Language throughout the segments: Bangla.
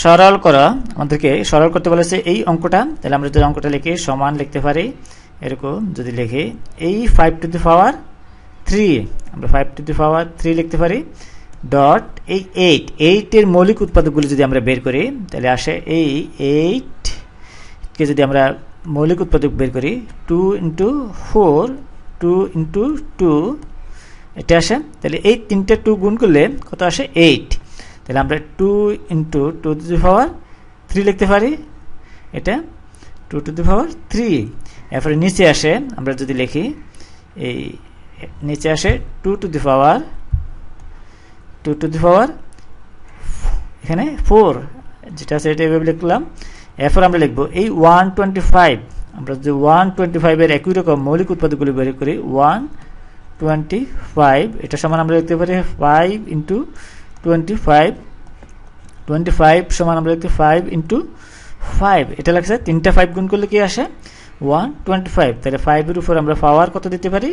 সরল করা। আমাদেরকে সরল করতে বলেছে এই অঙ্কটা। তাহলে আমরা যদি অঙ্কটা লিখে সমান লিখতে পারি, এরকম যদি লিখি এই five to the power three আমরা five to the power three লিখতে পারি। ডট এই এইট এইটের মৌলিক উৎপাদকগুলি যদি আমরা বের করি, তাহলে আসে এই এইটকে যদি আমরা মৌলিক উৎপাদক বের করি two into four two into two এটা আসে। তাহলে এই তিনটে টু গুণ করলে কত আসে এইট তাহলে আমরা two into two to the power three লিখতে পারি। এটা two to the power three এরপরে নিচে আসে, আমরা যদি লিখি, এই নিচে আসে two to the power two to the power এখানে ফোর যেটা আছে এটা এভাবে লিখলাম। এরপর আমরা লিখব, এই ওয়ান টোয়েন্টি ফাইভ আমরা যদি ওয়ান টোয়েন্টি ফাইভের একই রকম মৌলিক উৎপাদকগুলি বের করি ওয়ান টোয়েন্টি ফাইভ এটা সমান আমরা লিখতে পারি five into twenty five twenty five সমান আমরা লিখতে ফাইভ ইন্টু ফাইভ এটা লাগছে তিনটা ফাইভ গুণ করলে কি আসে? ওয়ান টোয়েন্টি ফাইভ তাহলে ফাইভের উপর আমরা পাওয়ার কত দিতে পারি?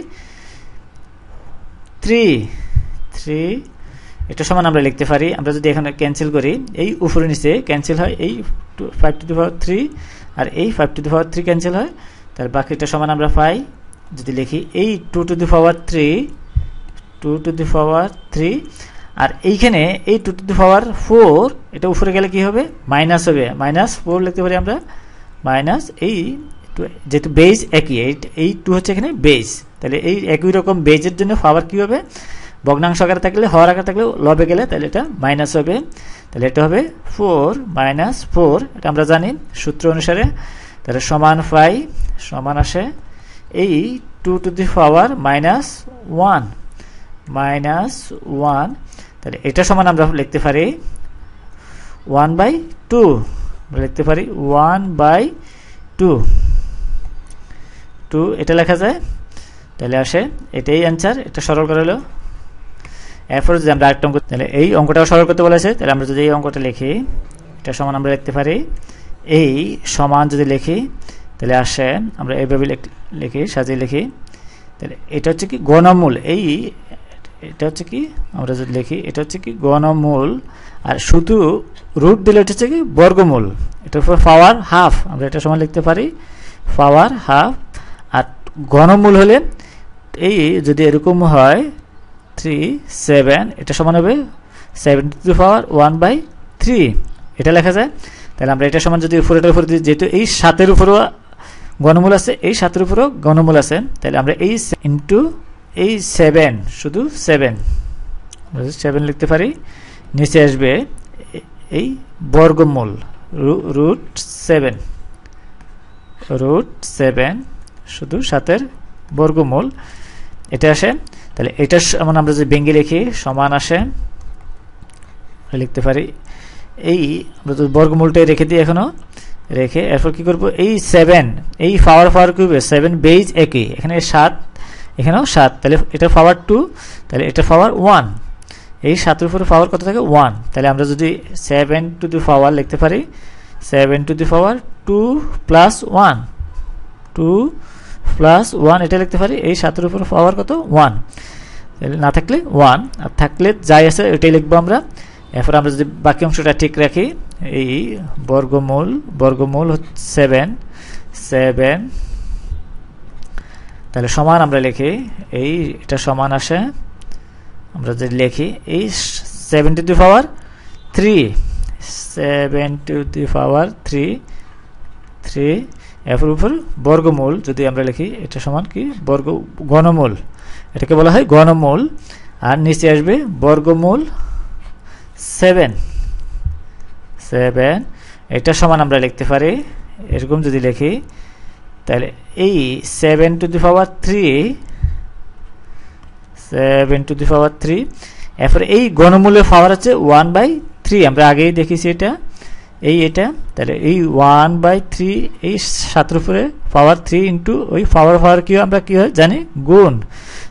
থ্রি থ্রি এটা সমান আমরা লিখতে পারি। আমরা যদি এখানে ক্যান্সেল করি, এই উপরে নিচে ক্যান্সেল হয়, এই five to the power three আর এই five to the power three cancel হয় তার বাকিটা সমান আমরা পাই। যদি লিখি, এই two to the power three two to the power three আর এইখানে এই two to the power four এটা উপরে গেলে কি হবে? মাইনাস হবে। মাইনাস ফোর লিখতে পারি আমরা। মাইনাস এই যেহেতু বেজ একই, এই টু হচ্ছে এখানে বেজ তাহলে এই একই রকম বেজের জন্য পাওয়ার কী হবে? ভগ্নাংশ আকারে থাকলে হওয়ার আকারে থাকলে লবে গেলে, তাহলে এটা মাইনাস হবে। তাহলে এটা হবে ফোর মাইনাস ফোর এটা আমরা জানি সূত্র অনুসারে। তাহলে সমান ফাই সমান আসে এই two to the power minus one minus one তাহলে এটা সমান আমরা লিখতে পারি ওয়ান বাই টু লিখতে পারি ওয়ান বাই টু টু এটা লেখা যায়। তাহলে আসে, এটাই অ্যান্সার এটা সরল করা হলো। এরপর যদি আমরা আরেকটা অঙ্ক তাহলে এই অঙ্কটাও সরল করতে বলেছে। তাহলে আমরা যদি এই অঙ্কটা লিখি, এটা সমান আমরা লিখতে পারি। এই সমান যদি লিখি, তাহলে আসে, আমরা এইভাবে লিখি, সাজিয়ে লিখি। তাহলে এটা হচ্ছে কি গণমূল। এই এটা হচ্ছে কি? আমরা যদি লিখি, এটা হচ্ছে কি? গণমূল। আর শুধু রুট দিলে এটা হচ্ছে কি? বর্গমূল। এটার উপর পাওয়ার হাফ। আমরা এটা সময় লিখতে পারি। Power half. আর ঘনমূল হলে এই যদি এরকম হয় থ্রি সেভেন এটা সমান হবে seven to power one by three এটা লেখা যায়। তাহলে আমরা এটা সমান যদি উপরেটার উপরে দিই, যেহেতু এই সাতের উপরও গণমূল আছে, এই সাতের উপরও গণমূল আছে। তাহলে আমরা এই ইন্টু এই সেভেন শুধু সেভেন সেভেন লিখতে পারি। নিচে আসবে এই বর্গমূল রুট সেভেন রুট সেভেন শুধু সাতের বর্গমূল। এটা আসে। তাহলে এটা এমন আমরা যদি বেঙ্গি লিখি, সমান আসে। লিখতে পারি, এই আমরা যদি বর্গমূলটাই রেখে দিই এখনও। রেখে এরপর কি করব? এই সেভেন এই পাওয়ার পাওয়ার কিউবে সেভেন বেজ একই। এখানে সাত এখানেও সাত, তাহলে এটা পাওয়ার টু তাহলে এটা পাওয়ার ওয়ান এই সাতের উপরে পাওয়ার কত থাকে? ওয়ান তাহলে আমরা যদি সেভেন টু দি পাওয়ার লিখতে পারি seven to the power two plus one two plus one এটা লিখতে পারি, এই সাতের উপর পাওয়ার কত? ওয়ান তাহলে না থাকলে ওয়ান আর থাকলে যাই আছে এটাই লিখব আমরা। এরপর আমরা যদি বাকি অংশটা ঠিক রাখি, এই বর্গমূল বর্গমূল হচ্ছে সেভেন সেভেন তাহলে সমান আমরা লিখি, এই এটা সমান আসে, আমরা যদি লিখি, এই seven to the power three seven to the power three three এর উপর বর্গমূল, যদি আমরা লিখি, এটা সমান কি? বর্গ গণমূল এটাকে বলা হয় গণমূল আর নিচে আসবে বর্গমূল সেভেন সেভেন এটা সমান আমরা লিখতে পারি, এরকম যদি লিখি তাহলে এই seven to the power three seven to the power three এরপরে এই ঘনমূলের পাওয়ার হচ্ছে ওয়ান বাই থ্রি আমরা আগেই দেখেছি এটা, এই এটা, তাহলে এই ওয়ান বাই থ্রি এই সাতের উপরে পাওয়ার থ্রি ইন্টু ওই পাওয়ার পাওয়ার কি আমরা কী হয়, জানি, গুণ,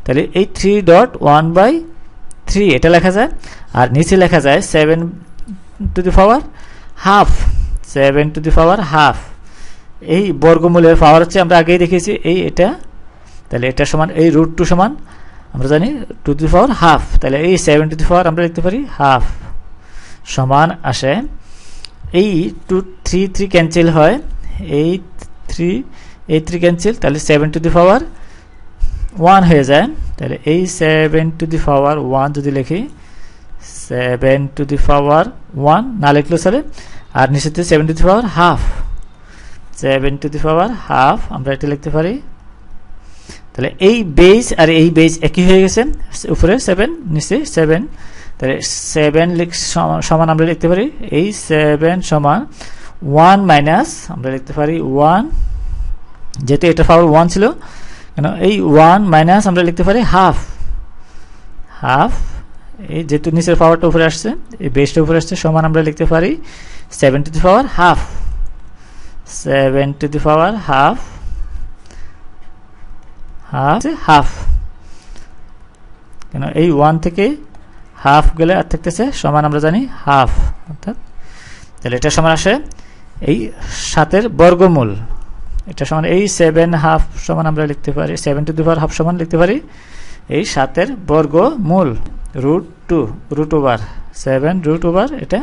তাহলে এই three dot one by three এটা লেখা যায়, আর নিচে লেখা যায় seven to the power half seven to the power half এই বর্গমূলের পাওয়ার হচ্ছে আমরা আগেই দেখেছি এই এটা, তাহলে এটা সমান, এই রুট টু সমান, আমরা জানি টু টু পাওয়ার হাফ তাহলে এই সেভেন টু পাওয়ার আমরা লিখতে পারি হাফ সমান আসে, এই টু থ্রি থ্রি ক্যান্সেল হয় eight three eight three cancel তাহলে seven to the power one হয়ে যায়, তাহলে এই seven to the power one যদি লিখি seven to the power one না লিখলেও চলে, আর নিচেতে seven to the power half seven to the power half আমরা এটা লিখতে পারি। তাহলে এই বেস আর এই বেস একই হয়ে গেছে। উপরে সেভেন নিচে সেভেন তাহলে সেভেন সমান আমরা লিখতে পারি। এই সেভেন সমান ওয়ান মাইনাস আমরা লিখতে পারি ওয়ান যেহেতু এটা পাওয়ার ওয়ান ছিল, কেন এই ওয়ান মাইনাস আমরা লিখতে পারি হাফ হাফ এই যেহেতু নিচের পাওয়ারটা উপরে আসছে, এই বেসটা উপরে আসছে, সমান আমরা লিখতে পারি seven to the power half seven to the power half half half কেন এই ওয়ান থেকে হাফ গেলে আর থাকতেছে সমান আমরা জানি হাফ অর্থাৎ তাহলে এটা সমান আসে এই সাতের বর্গমূল। এটা সমান এই সেভেন হাফ সমান আমরা লিখতে পারি seven to the power half সমান লিখতে পারি এই সাতের বর্গমূল root two root over seven root over এটা